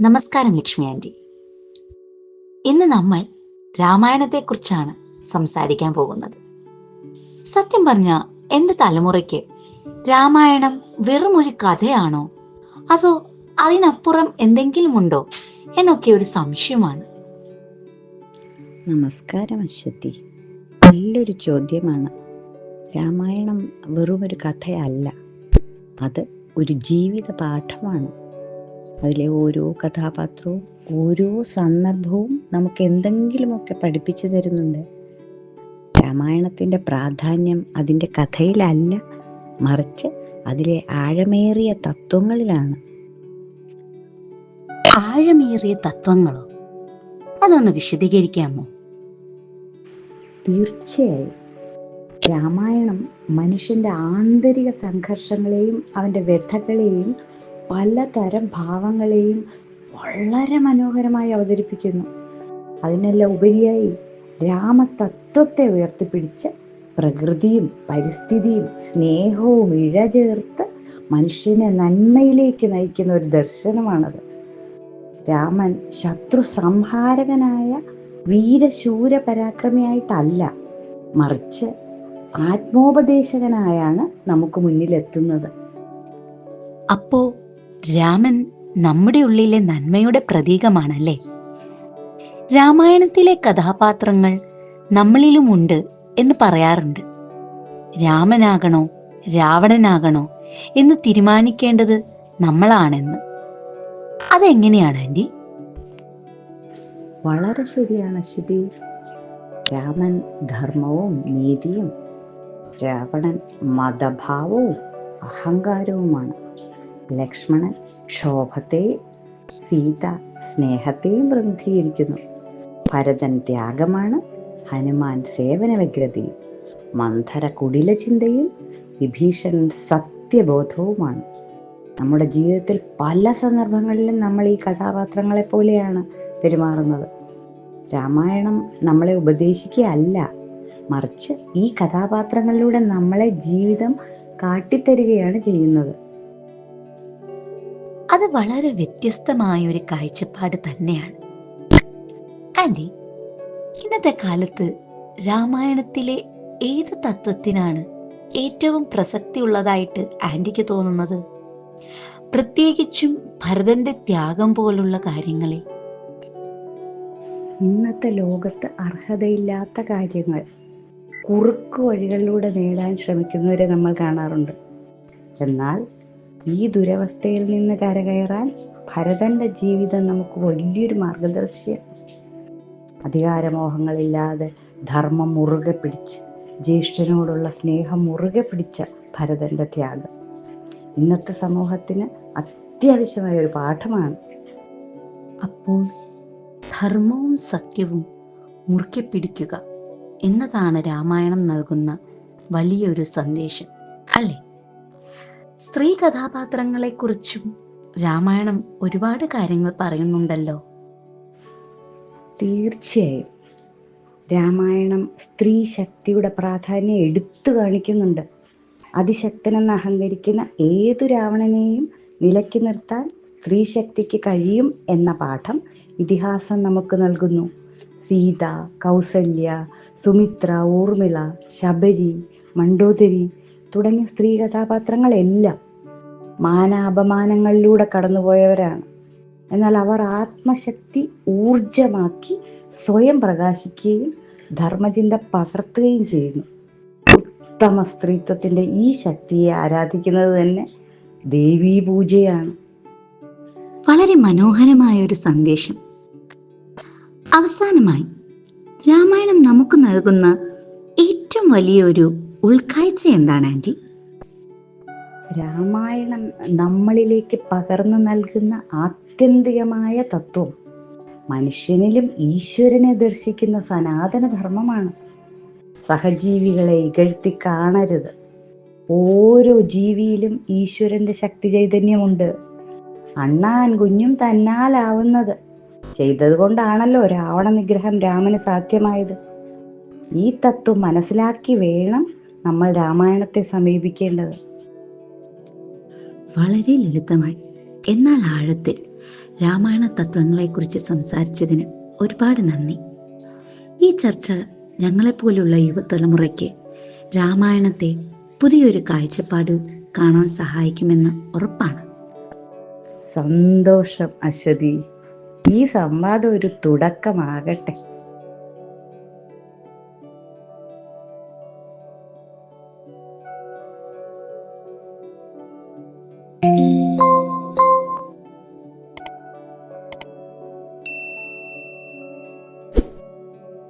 നമസ്കാരം ലക്ഷ്മി ആന്റി. ഇന്ന് നമ്മൾ രാമായണത്തെക്കുറിച്ചാണ് സംസാരിക്കാൻ പോകുന്നത്. സത്യം പറഞ്ഞ എന്റെ തലമുറയ്ക്ക് രാമായണം വെറും ഒരു കഥയാണോ? അതോ അതിനപ്പുറം എന്തെങ്കിലും ഉണ്ടോ എന്നൊക്കെ ഒരു സംശയമാണ്. നമസ്കാരം അശ്വതി. നല്ലൊരു ചോദ്യമാണ്. രാമായണം വെറും ഒരു കഥയല്ല. അത് ഒരു ജീവിത പാഠമാണ്. അതിലെ ഓരോ കഥാപാത്രവും ഓരോ സന്ദർഭവും നമുക്ക് എന്തെങ്കിലുമൊക്കെ പഠിപ്പിച്ചു തരുന്നുണ്ട്. രാമായണത്തിന്റെ പ്രാധാന്യം അതിന്റെ കഥയിലല്ല മറിച്ച് അതിലെ ആഴമേറിയ തത്വങ്ങളിലാണ്. ആഴമേറിയ തത്വങ്ങളോ? അതൊന്ന് വിശദീകരിക്കാമോ? തീർച്ചയായും. രാമായണം മനുഷ്യന്റെ ആന്തരിക സംഘർഷങ്ങളെയും അവന്റെ വ്യഥകളെയും പലതരം ഭാവങ്ങളെയും വളരെ മനോഹരമായി അവതരിപ്പിക്കുന്നു. അതിനെല്ലാം ഉപരിയായി രാമതത്വത്തെ ഉയർത്തിപ്പിടിച്ച് പ്രകൃതിയും പരിസ്ഥിതിയും സ്നേഹവും ഇഴചേർത്ത് മനുഷ്യനെ നന്മയിലേക്ക് നയിക്കുന്ന ഒരു ദർശനമാണത്. രാമൻ ശത്രു സംഹാരകനായ വീരശൂര പരാക്രമിയായിട്ടല്ല മറിച്ച് ആത്മോപദേശകനായാണ് നമുക്ക് മുന്നിലെത്തുന്നത്. അപ്പോ രാമൻ നമ്മുടെ ഉള്ളിലെ നന്മയുടെ പ്രതീകമാണല്ലേ? രാമായണത്തിലെ കഥാപാത്രങ്ങൾ നമ്മളിലുമുണ്ട് എന്ന് പറയാറുണ്ട്. രാമനാകണോ രാവണനാകണോ എന്ന് തീരുമാനിക്കേണ്ടത് നമ്മളാണെന്ന്. അതെങ്ങനെയാണ് ആന്റി? വളരെ ശരിയാണ് അശ്വതി രാമൻ ധർമ്മവും നീതിയും രാവണൻ മതഭാവവും അഹങ്കാരവുമാണ്. ലക്ഷ്മണൻ ക്ഷോഭത്തെയും സീത സ്നേഹത്തെയും പ്രതിനിധീകരിക്കുന്നു. ഭരതൻ ത്യാഗമാണ് ഹനുമാൻ സേവന വ്യഗ്രതയും മന്ധര കുടില ചിന്തയും വിഭീഷണൻ സത്യബോധവുമാണ്. നമ്മുടെ ജീവിതത്തിൽ പല സന്ദർഭങ്ങളിലും നമ്മൾ ഈ കഥാപാത്രങ്ങളെ പോലെയാണ് പെരുമാറുന്നത്. രാമായണം നമ്മളെ ഉപദേശിക്കുകയല്ല മറിച്ച് ഈ കഥാപാത്രങ്ങളിലൂടെ നമ്മളെ ജീവിതം കാട്ടിത്തരികയാണ് ചെയ്യുന്നത്. വളരെ വ്യത്യസ്തമായ ഒരു കാഴ്ചപ്പാട് തന്നെയാണ്. ആൻഡി ഇന്നത്തെ കാലത്ത് രാമായണത്തിലെ ഏത് തത്വത്തിനാണ് ഏറ്റവും പ്രസക്തിയുള്ളതായിട്ട് ആൻഡിക്ക് തോന്നുന്നത്? പ്രത്യേകിച്ചും ഭരതന്റെ ത്യാഗം പോലുള്ള കാര്യങ്ങളിൽ ഇന്നത്തെ ലോകത്ത് അർഹതയില്ലാത്ത കാര്യങ്ങൾ കുറുക്കു വഴികളിലൂടെ നേടാൻ ശ്രമിക്കുന്നവരെ നമ്മൾ കാണാറുണ്ട്. എന്നാൽ ഈ ദുരവസ്ഥയിൽ നിന്ന് കരകയറാൻ ഭരതന്റെ ജീവിതം നമുക്ക് വലിയൊരു മാർഗദർശിയാണ്. അധികാരമോഹങ്ങളില്ലാതെ ധർമ്മം മുറുകെ പിടിച്ച് ജ്യേഷ്ഠനോടുള്ള സ്നേഹം മുറുകെ പിടിച്ച ഭരതന്റെ ത്യാഗം ഇന്നത്തെ സമൂഹത്തിന് അത്യാവശ്യമായ ഒരു പാഠമാണ്. അപ്പോൾ ധർമ്മവും സത്യവും മുറുക്കെ പിടിക്കുക എന്നതാണ് രാമായണം നൽകുന്ന വലിയൊരു സന്ദേശം അല്ലേ? സ്ത്രീ കഥാപാത്രങ്ങളെക്കുറിച്ചും രാമായണം ഒരുപാട് കാര്യങ്ങൾ പറയുന്നുണ്ടല്ലോ. തീർച്ചയായും. രാമായണം സ്ത്രീ ശക്തിയുടെ പ്രാധാന്യം എടുത്തു കാണിക്കുന്നുണ്ട്. അതിശക്തനെന്ന് അഹങ്കരിക്കുന്ന ഏതു രാവണനെയും നിലക്കി നിർത്താൻ സ്ത്രീ ശക്തിക്ക് കഴിയും എന്ന പാഠം ഇതിഹാസം നമുക്ക് നൽകുന്നു. സീത കൗസല്യ സുമിത്ര ഊർമിള ശബരി മണ്ടോദരി തുടങ്ങിയ സ്ത്രീ കഥാപാത്രങ്ങളെല്ലാം മാനാപമാനങ്ങളിലൂടെ കടന്നുപോയവരാണ്. എന്നാൽ അവർ ആത്മശക്തി ഊർജമാക്കി സ്വയം പ്രകാശിക്കുകയും ധർമ്മചിന്ത പകർത്തുകയും ചെയ്യുന്നു. ഉത്തമ സ്ത്രീത്വത്തിന്റെ ഈ ശക്തിയെ ആരാധിക്കുന്നത് തന്നെ ദേവീ പൂജയാണ്. വളരെ മനോഹരമായ ഒരു സന്ദേശം. അവസാനമായി രാമായണം നമുക്ക് നൽകുന്ന ഏറ്റവും വലിയൊരു ഉൾക്കാഴ്ച എന്താണ് ആന്റി രാമായണം നമ്മളിലേക്ക് പകർന്നു നൽകുന്ന ആത്യന്തികമായ തത്വം. മനുഷ്യനിലും ഈശ്വരനെ ദർശിക്കുന്ന സനാതന ധർമ്മമാണ് സഹജീവികളെ ഇകഴ്ത്തി കാണരുത്. ഓരോ ജീവിയിലും ഈശ്വരന്റെ ശക്തി ചൈതന്യമുണ്ട്. അണ്ണാൻ കുഞ്ഞും തന്നാലാവുന്നത്. ചെയ്തത് കൊണ്ടാണല്ലോ രാവണ നിഗ്രഹം രാമന് സാധ്യമായത്. ഈ തത്വം മനസ്സിലാക്കി വേണം നമ്മൾ രാമായണത്തെ സമീപിക്കേണ്ടത്. വളരെ ലളിതമായി. എന്നാൽ ആഴത്തിൽ രാമായണ തത്വങ്ങളെ കുറിച്ച് സംസാരിച്ചതിന് ഒരുപാട് നന്ദി. ഈ ചർച്ച ഞങ്ങളെപ്പോലുള്ള യുവതലമുറയ്ക്ക് രാമായണത്തെ പുതിയൊരു കാഴ്ചപ്പാട് കാണാൻ സഹായിക്കുമെന്ന് ഉറപ്പാണ്. സന്തോഷം അശ്വതി. ഈ സംവാദം ഒരു തുടക്കമാകട്ടെ.